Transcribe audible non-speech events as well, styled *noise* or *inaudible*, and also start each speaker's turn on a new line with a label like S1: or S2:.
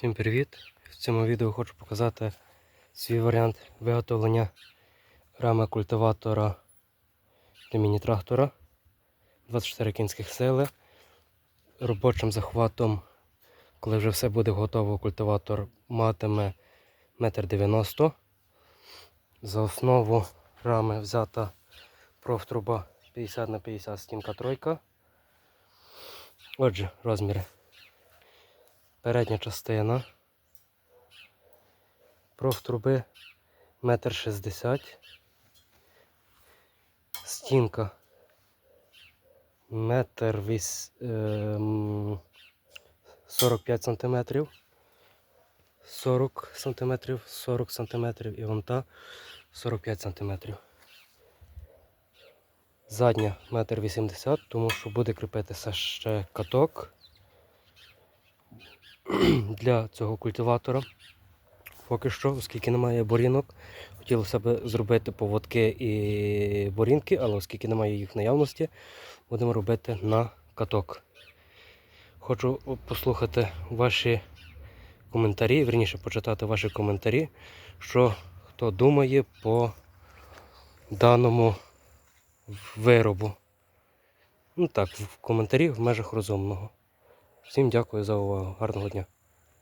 S1: Всім привіт! В цьому відео хочу показати свій варіант виготовлення рами культиватора для міні-трактора 24 кінських сили. Робочим захватом, коли вже все буде готово, культиватор матиме 1,90 м. За основу рами взята профтруба 50 на 50 стінка тройка. Отже, розміри. Передня частина. Профтруби метр шістдесят. Стінка метр віс... 45 сантиметрів. 40 сантиметрів, 40 сантиметрів і вон та 45 сантиметрів. Задня метр 80, тому що буде кріпитися ще каток *clears throat* для цього культиватора. Поки що, оскільки немає борінок, хотілося б зробити поводки і борінки, але оскільки немає їх наявності, будемо робити на каток. Хочу послухати ваші коментарі, верніше почитати ваші коментарі, що хто думає по даному виробу. Ну так, в коментарі в межах розумного. Всім дякую за увагу. Гарного дня.